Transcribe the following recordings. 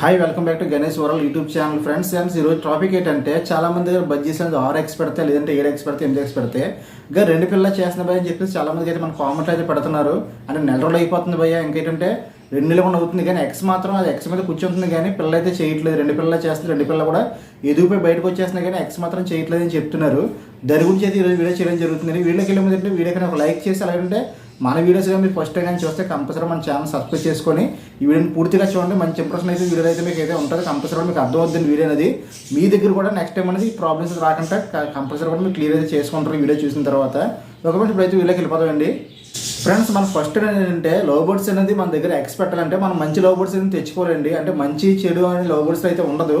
Hi welcome back to Ganesh world YouTube channel friends friends ఈరోజు topic ఏంటంటే చాలా మంది దగ్గర బజ్జీస్ అనేది ఆరు ఎక్స్ పెడితే లేదంటే ఏడు ఎక్స్ పెడితే ఎనిమిది ఎక్స్ పెడితే ఇంకా రెండు పిల్లలు చేసిన భయ అని చెప్పేసి చాలా మందికి అయితే మన కామెంట్లు అయితే పెడుతున్నారు. అంటే నెల రోజులు అయిపోతుంది భయ ఇంకేంటంటే రెండు నెలలు కూడా అవుతుంది. కానీ ఎక్స్ మాత్రం అది ఎక్స్ మీద కూర్చుంటుంది. కానీ పిల్లలు అయితే చేయట్లేదు. రెండు పిల్లలు చేస్తుంది రెండు పిల్లలు కూడా ఎదుగుపోయి బయటకు వచ్చేస్తున్నాయి కానీ ఎక్స్ మాత్రం చేయట్లేదు అని చెప్తున్నారు. దాని గురించి అయితే ఈరోజు వీడియో చేయడం జరుగుతుంది. వీడియోకి వెళ్ళే ముందు వీడియో ఒక లైక్ చేసి అలాగంటే మన వీడియోస్ కానీ మీరు ఫస్ట్ టైం కానీ చూస్తే కంపల్సరీ మన ఛానల్ సబ్స్క్రైబ్ చేసుకొని ఈ వీడియోని పూర్తిగా చూడండి. మంచి ఇంప్రెషన్ అయితే వీడియో అయితే మీకు అయితే ఉంటుంది. కంపల్సరీ మీకు అర్థం అవుతుంది వీడియో అనేది. మీ దగ్గర కూడా నెక్స్ట్ టైం అనేది ప్రాబ్లమ్స్ రాకుండా కంపల్సరీ కూడా మీరు క్లియర్ అయితే చేసుకుంటారు వీడియో చూసిన తర్వాత. ఒక మంచి ఇప్పుడైతే వీడియోకి వెళ్ళిపోతామండి. ఫ్రెండ్స్ మన ఫస్ట్ ఏంటంటే లో బర్డ్స్ అనేది మన దగ్గర ఎక్స్ అంటే మనం మంచి లో బర్డ్స్ అనేది తెచ్చుకోవాలండి. అంటే మంచి చెడు అనే లో బర్డ్స్ అయితే ఉండదు.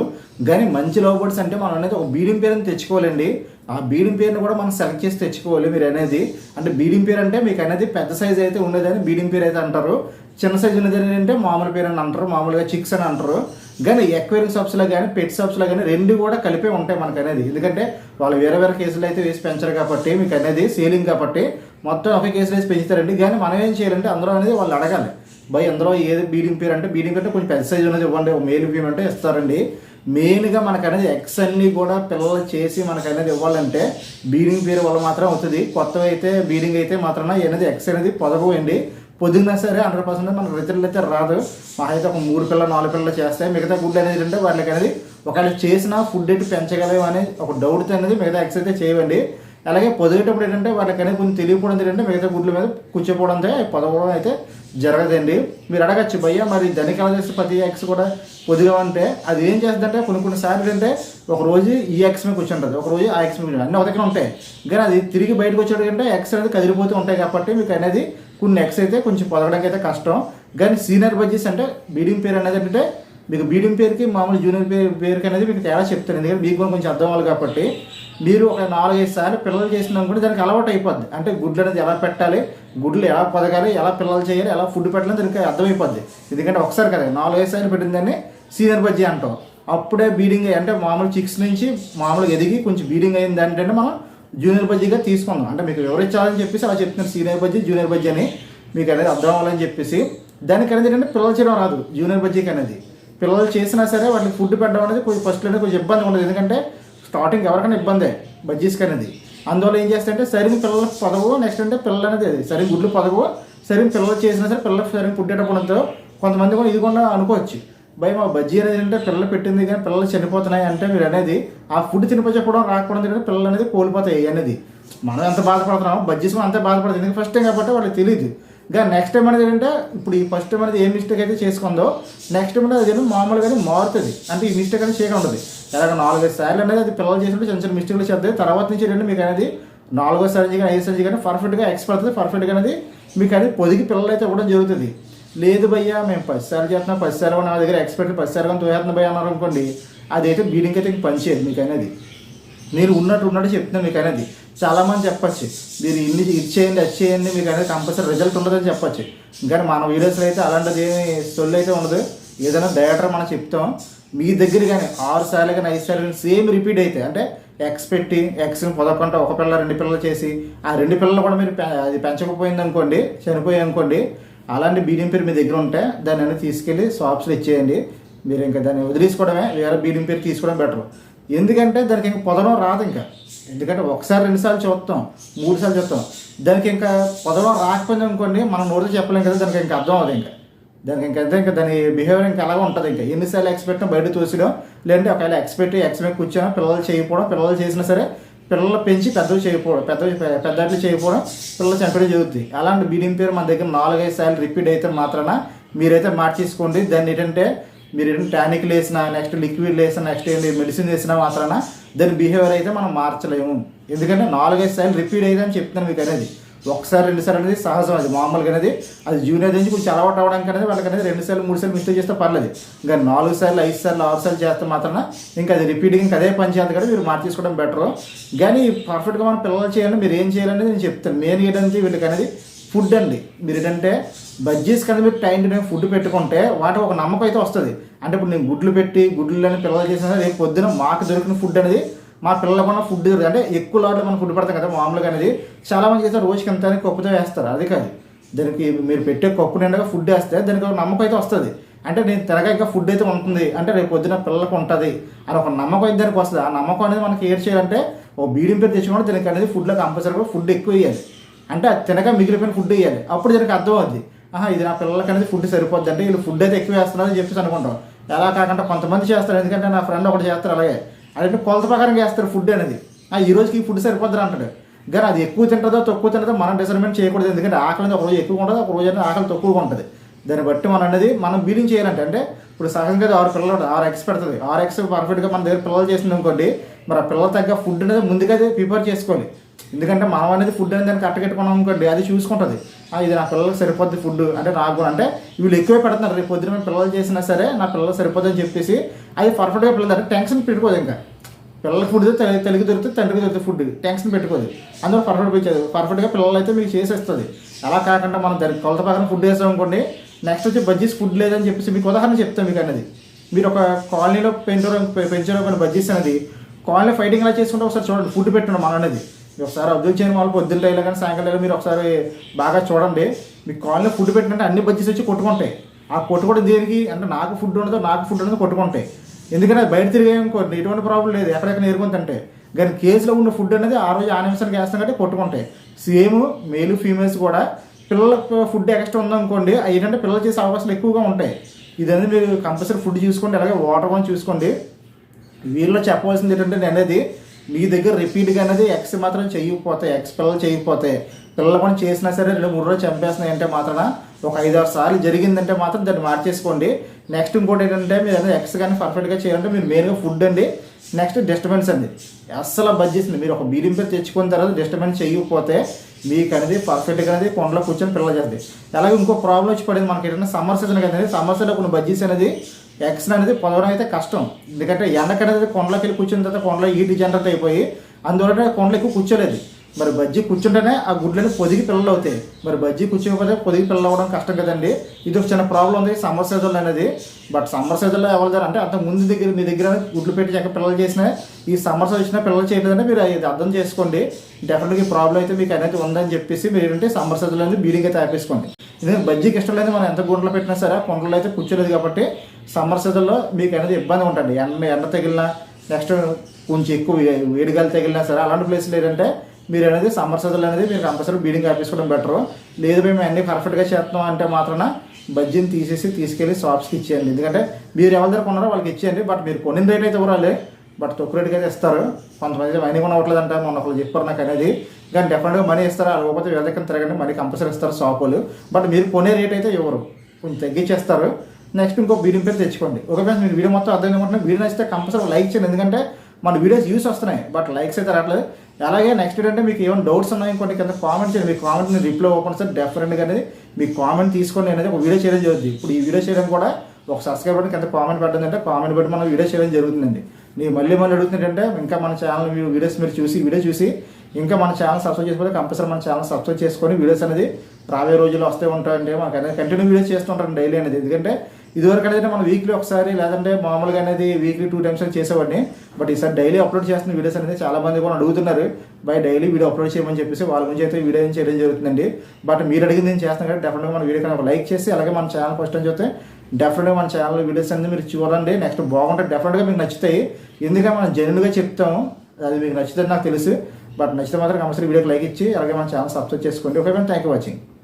కానీ మంచి లో బర్డ్స్ అంటే మనం అనేది ఒక బీడింగ్ పేరు తెచ్చుకోవాలండి. ఆ బీడింగ్ పేరుని కూడా మనం సెలెక్ట్ చేసి తెచ్చుకోవాలి మీరు అనేది. అంటే బీడింగ్ పేరు అంటే మీకు అనేది పెద్ద సైజ్ అయితే ఉండేదని బీడింగ్ పేరు అయితే అంటారు. చిన్న సైజు ఉన్నది ఏంటంటే మామూలు పేరు అని అంటారు మామూలుగా చిక్స్ అని అంటారు. కానీ ఎక్వేరియం షాప్స్లో కానీ పెట్ షాప్స్లో కానీ రెండు కూడా కలిపే ఉంటాయి మనకు అనేది. ఎందుకంటే వాళ్ళు వేరే వేరే కేసులు అయితే వేసి పెంచరు కాబట్టి మీకు అనేది సేలింగ్ కాబట్టి మొత్తం ఒకే కేసులు వేసి పెంచుతారండి. కానీ మనం ఏం చేయాలంటే అందరూ అనేది వాళ్ళు అడగాలి. బై అందులో ఏది బీడింగ్ పేరు అంటే బీడింగ్ అంటే కొంచెం పెద్ద సైజు ఉన్నది ఇవ్వండి మేల్ ఫీమ్ అంటే ఇస్తారండి. మెయిన్గా మనకు అనేది ఎక్స్ అన్ని కూడా పిల్లలు చేసి మనకు అనేది ఇవ్వాలంటే బీడింగ్ పేరు వల్ల మాత్రం అవుతుంది. కొత్తవి అయితే బీడింగ్ అయితే మాత్రం అనేది ఎక్స్ అనేది పొదగండి పొద్దున్న సరే హండ్రెడ్ పర్సెంట్ మనకు రిజల్ట్ అయితే రాదు. మా అయితే ఒక మూడు పిల్లలు నాలుగు పిల్లలు చేస్తాయి మిగతా గుడ్లు అనేది అంటే వాళ్ళకి అనేది ఒకవేళ చేసిన ఫుడ్ అయితే పెంచగలవు అనే ఒక డౌట్ అనేది మిగతా ఎక్స్ అయితే చేయవండి. అలాగే పొదిగేటప్పుడు ఏంటంటే వాళ్ళకి అనేది కొంచెం తెలియకపోవడం ఏంటంటే మిగతా గుడ్ల మీద కూర్చోపోవడం పదవడం అయితే జరగదండి. మీరు అడగచ్చు భయ్య మరి ధనికాల చేస్తే ప్రతి ఎక్స్ కూడా పొదిగామంటే అది ఏం చేస్తుందంటే కొన్ని కొన్ని సార్లు ఏంటంటే ఒక రోజు ఈ ఎక్స్ మీద కూర్చుంటుంది ఒక రోజు ఆ ఎక్స్ మీద అన్నీ ఒక దగ్గర ఉంటాయి. కానీ అది తిరిగి బయటకు వచ్చేటంటే ఎక్స్ అనేది కదిలిపోతూ ఉంటాయి కాబట్టి మీకు అనేది కొన్ని ఎక్స్ అయితే కొంచెం పొదగడానికి అయితే కష్టం. కానీ సీనియర్ బడ్జెస్ అంటే బీడింగ్ పేరు అనేది ఏంటంటే మీకు బీడింగ్ పేరుకి మామూలు జూనియర్ పేరు పేరుకి అనేది మీకు తేడా చెప్తాను. ఎందుకంటే మీకు కూడా కొంచెం అర్థం అవ్వాలి కాబట్టి మీరు ఒక నాలుగైదు సార్లు పిల్లలు చేసిన కూడా దానికి అలవాటు అయిపోద్ది. అంటే గుడ్లు అనేది ఎలా పెట్టాలి గుడ్లు ఎలా పొదగాలి ఎలా పిల్లలు చేయాలి ఎలా ఫుడ్ పెట్టాలి దానికి అర్థమైపోద్ది. ఎందుకంటే ఒకసారి కదా నాలుగైదు సార్లు పెట్టిందని సీనియర్ బజ్జీ అంటాం. అప్పుడే బీడింగ్ అంటే మామూలు చిక్స్ నుంచి మామూలుగా ఎదిగి కొంచెం బీడింగ్ అయింది అంటే మనం జూనియర్ బజ్జీగా తీసుకుందాం. అంటే మీకు వివరించాలని చెప్పేసి అలా చెప్తున్నారు. సీనియర్ బజ్జీ జూనియర్ బజ్జీ అని మీకు అనేది అర్థం అవ్వాలని చెప్పేసి. దానికి అనేది ఏంటంటే పిల్లలు చేయడం రాదు జూనియర్ బజ్జీకి అనేది. పిల్లలు చేసినా సరే వాటికి ఫుడ్ పెట్టడం అనేది కొంచెం ఫస్ట్లోనే అనేది కొంచెం ఇబ్బంది ఉండదు. ఎందుకంటే స్టార్టింగ్ ఎవరికైనా ఇబ్బందే బజ్జీస్కి అనేది అందువల్ల ఏం చేస్తారంటే సరిగ్గా పిల్లలకు పదవు నెక్స్ట్ అంటే పిల్లలు అనేది అది. సరిగ్గా గుడ్లు పదవు సరిగ్గా పిల్లలు చేసినా సరే పిల్లలకు సరిగ్గా పుట్టేటప్పుడంతో కొంతమంది కూడా ఇది కూడా అనుకోవచ్చు. భయ మా బజ్జీ అనేది అంటే పిల్లలు పెట్టింది కానీ పిల్లలు చనిపోతున్నాయి అంటే మీరు అనేది ఆ ఫుడ్ తినిపించకపోవడం రాకపోవడం ఏంటంటే పిల్లలు అనేది కోల్పోతాయి అనేది. మనం ఎంత బాధపడుతున్నామో బజ్జీస్ కూడా అంతే బాధపడుతుంది ఎందుకంటే ఫస్ట్ టైం కాబట్టి వాళ్ళకి తెలియదు ఇంకా నెక్స్ట్ టైం అనేది ఏంటంటే ఇప్పుడు ఈ ఫస్ట్ టైం అనేది ఏ మిస్టేక్ అయితే చేసుకుందో నెక్స్ట్ టైం అనేది అది మామూలుగానే మారుతుంది. అంటే ఈ మిస్టేక్ అనేది చేయకుండా ఉంటుంది. ఎలాగ నాలుగైదు సార్లు అనేది అది పిల్లలు చేసినప్పుడు చిన్న చిన్న మిస్టేక్లు చేద్దాం. తర్వాత నుంచి ఏంటంటే మీకు అనేది నాలుగో సర్జీ కానీ ఐదు సర్జీ కానీ పర్ఫెక్ట్గా ఎక్స్పర్ట్ అవుతుంది. పర్ఫెక్ట్గా అనేది మీకు అది పొదిగి పిల్లలు అయితే ఇవ్వడం జరుగుతుంది. లేదు భయ్యా మేము పది సార్లు చేస్తున్నాం పది సార్లు నా దగ్గర ఎక్స్పర్ట్ పది సార్లు కానీ తోయేస్తున్నాం భయ్య అన్నారు అనుకోండి అదైతే బీడింగ్ అయితే పనిచేయదు మీకు అనేది. మీరు ఉన్నట్టు ఉన్నట్టు చెప్తున్నాను మీకు అనేది చాలామంది చెప్పచ్చు మీరు ఇన్ని ఇచ్చేయండి అది చేయండి మీకు అనేది కంపల్సరీ రిజల్ట్ ఉండదని చెప్పచ్చు. కానీ మన వీడియోస్లో అయితే అలాంటిది ఏమి సొల్లు అయితే ఉండదు. ఏదైనా డైరెక్టర్ మనం చెప్తాం. మీ దగ్గర కానీ ఆరు సార్లు కానీ ఐదు సార్లు కానీ సేమ్ రిపీట్ అయితే అంటే ఎక్స్ పెట్టి ఎక్స్ని పొదకుండా ఒక పిల్ల రెండు పిల్లలు చేసి ఆ రెండు పిల్లలు కూడా మీరు పె- అది పెంచకపోయింది అనుకోండి చనిపోయి అనుకోండి అలాంటి బీడింగ్ పేరు మీ దగ్గర ఉంటే దాన్ని తీసుకెళ్ళి షాప్స్లో ఇచ్చేయండి. మీరు ఇంకా దాన్ని వదిలేసుకోవడమే వేరే బీడింగ్ పేరు తీసుకోవడం బెటర్ ఎందుకంటే దానికి ఇంకా పొదడం రాదు ఇంకా. ఎందుకంటే ఒకసారి రెండుసార్లు చూస్తాం మూడు సార్లు చూస్తాం దానికి ఇంకా పొదడం రాకపోయింది అనుకోండి మనం నోట్లో చెప్పలేం కదా దానికి ఇంకా అర్థం అవ్వదు ఇంకా. దానికి ఇంకా ఇంకా దాని బిహేవియర్ ఇంకా అలాగే ఉంటుంది ఇంకా. ఎన్నిసార్లు ఎక్స్పెక్ట్ బయట తోసిడం లేదంటే ఒకవేళ ఎక్స్పెక్ట్ ఎక్స్పెక్ట్ మీద కూర్చోడం పిల్లలు చేయకపోవడం పిల్లలు చేసినా సరే పిల్లలు పెంచి పెద్దవి చేయకపోవడం పెద్దవి పెద్దట్లు చేయకపోవడం పిల్లలు చంపడం జరుగుతుంది అలాంటి బీడింగ్ పేరు మన దగ్గర నాలుగైదు సార్లు రిపీట్ అయితే మాత్రాన మీరైతే మార్చేసుకోండి. దాన్ని ఏంటంటే మీరు ఏంటంటే టానిక్లు వేసినా నెక్స్ట్ లిక్విడ్ వేసినా నెక్స్ట్ ఏంటి మెడిసిన్ వేసినా మాత్రాన దాని బిహేవియర్ అయితే మనం మార్చలేము. ఎందుకంటే నాలుగైదు సార్లు రిపీట్ అయితే అని చెప్తున్నాను మీకు అనేది. ఒకసారి రెండు సార్లు అనేది సహజం అది. మామూలుగా అనేది అది జూనియర్ నుంచి కొంచెం అలవాటు అవ్వడానికి అనేది వాళ్ళకి అనేది రెండు సార్లు మూడు సార్లు మిస్టేక్ చేస్తే పర్లేదు. ఇంకా నాలుగు సార్లు ఐదు సార్లు ఆరు సార్లు చేస్తే మాత్రం ఇంకా అది రిపీటింగ్ ఇంకా అదే పని చేయాలి కదా మీరు మార్చేసుకోవడం బెటర్. కానీ పర్ఫెక్ట్గా మనం పిల్లలు చేయాలని మీరు ఏం చేయాలనేది నేను చెప్తాను. మెయిన్ ఏంటంటే వీళ్ళకి అనేది ఫుడ్ అండి. మీరు ఏంటంటే బజ్జీస్ కింద మీరు టైం టు టైం ఫుడ్ పెట్టుకుంటే వాటి ఒక నమ్మకం అయితే వస్తుంది. అంటే ఇప్పుడు నేను గుడ్లు పెట్టి గుడ్లని పిల్లలు చేసిన రేపు పొద్దున మాకు దొరికిన ఫుడ్ అనేది మా పిల్లలకు ఉన్న ఫుడ్ అంటే ఎక్కువ లాట్లో మనం ఫుడ్ పెడతాం కదా మామూలుగా అనేది. చాలా మంది చేస్తారు రోజుకి ఎంత కప్పుతో వేస్తారు. అది కాదు. దానికి మీరు పెట్టే కప్పు నిండగా ఫుడ్ వేస్తే దానికి ఒక నమ్మకం అయితే వస్తుంది. అంటే నేను తినగా ఇంకా ఫుడ్ అయితే ఉంటుంది. అంటే రేపు పొద్దున పిల్లలకు ఉంటుంది. అని ఒక నమ్మకం అయితే దానికి వస్తుంది. ఆ నమ్మకం అనేది మనకి ఏడ్ చేయాలంటే ఓ బీడింగ్ పేరు తెచ్చుకోవడం దీనికి అనేది ఫుడ్లో కంపల్సరీ ఫుడ్ ఎక్కువ వేయాలి. అంటే అది తినగా మిగిలిపోయిన ఫుడ్ వేయాలి అప్పుడు దీనికి అర్థం అవుద్ది ఆహా ఇది నా పిల్లలకి అనేది ఫుడ్ సరిపోద్ది అంటే వీళ్ళు ఫుడ్ అయితే ఎక్కువ వేస్తున్నారు అని చెప్పేసి అనుకుంటాం. ఎలా కాకుండా కొంతమంది చేస్తారు. ఎందుకంటే నా ఫ్రెండ్ ఒకటి చేస్తారు అలాగే. అంటే కొలత ప్రకారం చేస్తారు ఫుడ్ అనేది. ఆ ఈ రోజుకి ఈ ఫుడ్ సరిపోద్ది అంటాడు. కానీ అది ఎక్కువ తింటుందో తక్కువ తింటుందో మనం డిసర్మెంట్ చేయకూడదు. ఎందుకంటే ఆకలి అనేది ఒక రోజు ఎక్కువ ఉంటుంది ఒక రోజు అనేది ఆకలి తక్కువగా ఉంటుంది. దాన్ని బట్టి మనం అనేది మనం బీలింగ్ చేయాలంటే అంటే ఇప్పుడు సహజంగా ఆరు పిల్లలు ఆరు ఎక్స్ పెడుతుంది. ఆరు ఎక్స్ పర్ఫెక్ట్గా మన దగ్గర పిల్లలు చేసింది అనుకోండి మరి ఆ పిల్లల తగ్గ ఫుడ్ అనేది ముందుగా ప్రిపేర్ చేసుకోవాలి. ఎందుకంటే మనం అనేది ఫుడ్ అనేది దాన్ని కట్టకెట్టుకున్నాం అనుకోండి అది చూసుకుంటుంది. ఇది నా పిల్లలకు సరిపోద్ది ఫుడ్ అంటే నాకు కూడా. అంటే వీళ్ళు ఎక్కువే పెడుతున్నారు రేపు పొద్దున పిల్లలు చేసినా సరే నా పిల్లలు సరిపోద్ది అని చెప్పేసి అది పర్ఫెక్ట్గా పిల్లలు అంటే టెన్షన్ పెట్టుకోదు ఇంకా. పిల్లలకి ఫుడ్ తెలి- తెలుగు దొరికితే తండ్రికి దొరుకుతుంది ఫుడ్ టెన్షన్ పెట్టుకోదు. అందులో పర్ఫెక్ట్ పెంచేది పర్ఫెక్ట్గా పిల్లలు అయితే మీకు చేసేస్తుంది. అలా కాకుండా మనం దానికి కొలత పక్కన ఫుడ్ వేసాం అనుకోండి నెక్స్ట్ వచ్చి బజ్జీస్ ఫుడ్ లేదని చెప్పేసి మీకు ఉదాహరణ చెప్తాను మీకు అనేది. మీరు ఒక కాలనీలో పెంచడం పెంచడం కొన్ని బజ్జీస్ అనేది కాలనీ ఫైటింగ్ ఎలా చేసుకుంటే ఒకసారి చూడండి ఫుడ్ పెట్టండి మన అనేది. ఒకసారి అబ్జర్వ్ చేయని వాళ్ళు పొద్దున్న లేలా కానీ సాయంకాలం మీరు ఒకసారి బాగా చూడండి. మీ కాలనీ ఫుడ్ పెట్టినట్టు అన్ని బజ్జీస్ వచ్చి కొట్టుకుంటాయి. ఆ కొట్టుకోవడం దేనికి? అంటే నాకు ఫుడ్ ఉండదు నాకు ఫుడ్ ఉండదు కొట్టుకుంటాయి. ఎందుకంటే అది బయట తిరిగాయనుకోండి ఎటువంటి ప్రాబ్లం లేదు. ఎక్కడెక్కడ నేర్కొని తింటే కానీ కేసులో ఉన్న ఫుడ్ అనేది ఆ రోజు ఆ నిమిషానికి వేస్తాం కాబట్టి కొట్టుకుంటాయి. సేమ్ మేలు ఫీమేల్స్ కూడా పిల్లలకు ఫుడ్ ఎక్స్ట్రా ఉందనుకోండి ఏంటంటే పిల్లలు చేసే అవకాశాలు ఎక్కువగా ఉంటాయి. ఇదంతా మీరు కంపల్సరీ ఫుడ్ చూసుకోండి అలాగే వాటర్ కూడా చూసుకోండి. వీళ్ళు చెప్పవలసింది ఏంటంటే నేను అనేది మీ దగ్గర రిపీట్గా అనేది ఎక్స్ మాత్రం చేయకపోతే ఎక్స్ పిల్లలు చేయకపోతే పిల్లలు కూడా చేసినా సరే రెండు మూడు రోజులు చంపేస్తున్నాయి అంటే మాత్రం ఒక ఐదు ఆరు సార్లు జరిగిందంటే మాత్రం దాన్ని మార్చేసుకోండి. నెక్స్ట్ ఇంకోటి ఏంటంటే మీరు అనేది ఎక్స్ కానీ పర్ఫెక్ట్గా చేయాలంటే మీరు మెయిన్గా ఫుడ్ అండి. నెక్స్ట్ డిస్టర్బెన్స్ అండి. అస్సలు బడ్జెట్ మీరు ఒక బీడింగ్ పేరు తెచ్చుకున్న తర్వాత డిస్టర్బెన్స్ చేయకపోతే మీకు అనేది పర్ఫెక్ట్గా అనేది కొండలో కూర్చొని పిల్లలు చేస్తుంది అలాగే ఇంకో ప్రాబ్లం వచ్చి పడింది మనకి ఏంటంటే సమ్మర్ సీజన్ కదండి. సమ్మర్ సీజన్లో కొన్ని బడ్జెట్స్ అనేది ఎక్స్ అనేది పొదవడం అయితే కష్టం. ఎందుకంటే ఎండకనేది కొండలోకి వెళ్ళి కూర్చున్న తర్వాత కొండలో హీట్ జనరేట్ అయిపోయి అందువల్ల కొండలు ఎక్కువ కూర్చోలేదు. మరి బజ్జీ కూర్చుంటేనే ఆ గుడ్లని పొదిగి పిల్లలు అవుతాయి. మరి బజ్జీ కూర్చోకపోతే పొదిగి పిల్లలు అవ్వడం కష్టం కదండి. ఇది ఒక చిన్న ప్రాబ్లం ఉంది సమ్మర్ సీజన్లో అనేది. బట్ సమ్మర్ సీజన్లో ఎవరు అంటే అంత ముందు దగ్గర మీ దగ్గర గుడ్లు పెట్టి చక్క పిల్లలు చేసినా ఈ సమ్మర్ సీజన్ వచ్చినా పిల్లలు చేయలేదని మీరు ఇది అర్థం చేసుకోండి. డెఫినెట్గా ఈ ప్రాబ్లం అయితే మీకు అనేది ఉందని చెప్పేసి మీరు ఏంటంటే సమ్మర్ సీజన్లో బీడింగ్ అయితే ఆపేసుకోండి. ఎందుకంటే బజ్జీకి ఇష్టం లేదు మనం ఎంత గుండెలు పెట్టినా సరే ఆ అయితే కూర్చోలేదు కాబట్టి సమ్మర్ సీజన్లో మీకు అనేది ఇబ్బంది ఉంటుంది. ఎండ ఎండ తగిలినా నెక్స్ట్ కొంచెం ఎక్కువ వే- వేడిగాలి తగిలినా సరే అలాంటి ప్లేస్లు ఏంటంటే మీరు అనేది సమ్మర్ సీజన్లో అనేది మీరు కంపల్సరీ బీడింగ్ ఆపేసుకోవడం బెటర్. లేదు మేము అన్ని పర్ఫెక్ట్గా చేస్తున్నాం అంటే మాత్రాన బజ్జీని తీసేసి తీసుకెళ్ళి షాప్స్కి ఇచ్చేయండి. ఎందుకంటే మీరు ఎవరి దగ్గర కొన్నారో వాళ్ళకి ఇచ్చేయండి. బట్ మీరు కొనిన రేట్ అయితే ఇవ్వాలి బట్ తక్కువ రేటుకి అయితే ఇస్తారు. కొంతమంది మనీ కొనవట్లేదు అంటే మొన్న ఒకళ్ళు చెప్పారు నాకు అనేది. కానీ డెఫినెట్గా మనీ ఇస్తారు? లేకపోతే వేరే దగ్గర తిరగండి. మనీ కంపల్సరీ ఇస్తారు షాపులు. బట్ మీరు కొనే రేట్ అయితే ఇవ్వరు. కొంచెం తగ్గించేస్తారు. నెక్స్ట్ ఇంకో వీడియో పేరు తెచ్చుకోండి. ఒక ఫ్రెండ్స్ మీరు వీడియో మొత్తం అర్థం అనుకుంటున్నా వీడియో నచ్చితే కంపల్సరీ లైక్ చేయండి. ఎందుకంటే మన వీడియోస్ యూస్ వస్తున్నాయి. బట్ లైక్స్ అయితే రావట్లేదు. అలాగే నెక్స్ట్ ఏంటంటే మీకు ఏమైనా డౌట్స్ ఉన్నాయి ఇంకోటి కింద కామెంట్ చేయండి. మీ కామెంట్ నేను రిప్లై ఓపెన్ సార్ డెఫరెంట్గా అనేది మీ కామెంట్ తీసుకొని అనేది ఒక వీడియో చేయడం జరుగుతుంది ఇప్పుడు ఈ వీడియో చేయడం కూడా ఒక సబ్స్క్రైబర్ కింద కామెంట్ పెట్టండి కామెంట్ పెట్టి మనం వీడియో చేయడం జరుగుతుందండి. నేను మళ్ళీ మళ్ళీ అడుగుతుంటే ఇంకా మన ఛానల్ వీడియోస్ మీరు చూసి వీడియో చూసి ఇంకా మన ఛానల్ సబ్స్క్రైబ్ చేసుకోవాలి కంపల్సరీ మన ఛానల్ సబ్స్క్రైబ్ చేసుకొని వీడియోస్ అనేది రాబోయే రోజుల్లో వస్తూ ఉంటాయండి మాకు అనేది కంటిన్యూ వీడియోస్ చేస్తుంటాం డైలీ అనేది. ఎందుకంటే ఇదివరకు అనేది మనం వీక్లీ ఒకసారి లేదంటే మామూలుగా అనేది వీక్లీ టూ టైమ్స్ చేసేవాడిని. బట్ ఈసారి డైలీ అప్లోడ్ చేస్తున్న వీడియోస్ అనేది చాలా మంది కూడా అడుగుతున్నారు. బై డైలీ వీడియో అప్లోడ్ చేయమని చెప్పేసి వాళ్ళ గురించి అయితే వీడియో చేయడం జరుగుతుందండి. బట్ మీరు అడిగింది నేను చేస్తాను కాబట్టి డెఫినెట్గా మన వీడియో కనుక లైక్ చేసి అలాగే మన ఛానల్ ఫస్ట్ అని చెప్తే డెఫినెట్గా మన ఛానల్ వీడియోస్ అనేది మీరు చూడండి. నెక్స్ట్ బాగుంటే డెఫినెట్గా మీకు నచ్చుతాయి. ఎందుకంటే మనం జనరల్గా చెప్తాము అది మీకు నచ్చుతుంది నాకు తెలుసు. బట్ నచ్చితే మాత్రం కంపల్సరీ వీడియోకి లైక్ ఇచ్చి అలాగే మన ఛానల్ సబ్స్క్రైబ్ చేసుకోండి. Okay thank you watching